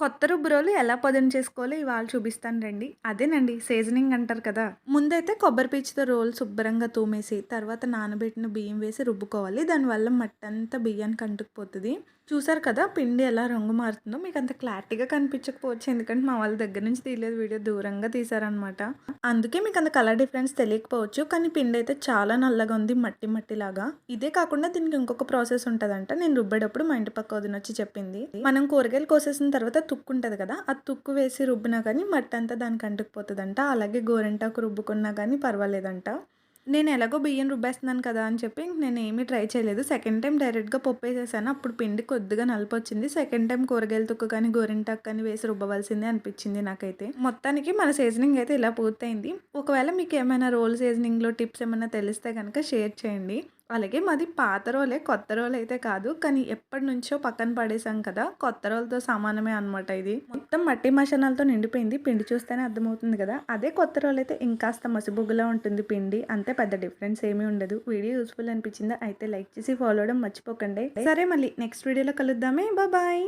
కొత్త రుబ్బురోలు ఎలా పదును చేసుకోవాలో ఇవాళ చూపిస్తాను రండి. అదేనండి సీజనింగ్ అంటారు కదా. ముందైతే కొబ్బరి పీచుతో రోల్ శుభ్రంగా తూమేసి తర్వాత నానబెట్టిన బియ్యం వేసి రుబ్బుకోవాలి. దానివల్ల మట్టి అంతా బియ్యానికి అంటుకుపోతుంది. చూసారు కదా పిండి ఎలా రంగు మారుతుందో మీకు అంత క్లారిటీగా కనిపించకపోవచ్చు. ఎందుకంటే మా వాళ్ళ దగ్గర నుంచి తీయలేదు వీడియో దూరంగా తీసారనమాట అందుకే మీకు అంత కలర్ డిఫరెన్స్ తెలియకపోవచ్చు. కానీ పిండి అయితే చాలా నల్లగా ఉంది మట్టి మట్టి లాగా ఇదే కాకుండా దీనికి ఇంకొక ప్రాసెస్ ఉంటుందంట. నేను రుబ్బేటప్పుడు మా ఇంటి పక్క వదిన వచ్చి చెప్పింది. మనం కూరగాయలు కోసేసిన తర్వాత తుక్కు ఉంటుంది కదా ఆ తుక్కు వేసి రుబ్బినా కానీ మట్టి అంతా దానికి అంటుకుపోతుందంట. అలాగే గోరింటాకు రుబ్బుకున్నా కానీ పర్వాలేదంట. నేను ఎలాగో బియ్యం రుబ్బేస్తున్నాను కదా అని చెప్పి నేను ఏమీ ట్రై చేయలేదు. సెకండ్ టైం డైరెక్ట్గా పప్పు వేసేసాను అప్పుడు పిండి కొద్దిగా నలుపు వచ్చింది సెకండ్ టైం కూరగాయల తుక్కు కానీ గోరింటాకు కానీ వేసి రుబ్బవలసిందే అనిపించింది నాకైతే. మొత్తానికి మన సీజనింగ్ అయితే ఇలా పూర్తయింది. ఒకవేళ మీకు ఏమైనా రోల్ సీజనింగ్లో టిప్స్ ఏమైనా తెలిస్తే కనుక షేర్ చేయండి. అలాగే మాది పాత రోలే కొత్త రోల్ అయితే కాదు. కానీ ఎప్పటి నుంచో పక్కన పడేసాం కదా కొత్త రోలతో సమానమే అనమాట ఇది. మొత్తం మట్టి మసాలాలతో నిండిపోయింది. పిండి చూస్తేనే అర్థమవుతుంది కదా. అదే కొత్త రోల్ అయితే ఇంకాస్త మసిబొగ్గులా ఉంటుంది పిండి. అంతే పెద్ద డిఫరెన్స్ ఏమీ ఉండదు. వీడియో యూస్ఫుల్ అనిపించిందా అయితే లైక్ చేసి ఫాలో అవడం మర్చిపోకండి. సరే మళ్ళీ నెక్స్ట్ వీడియోలో కలుద్దామే. బాయ్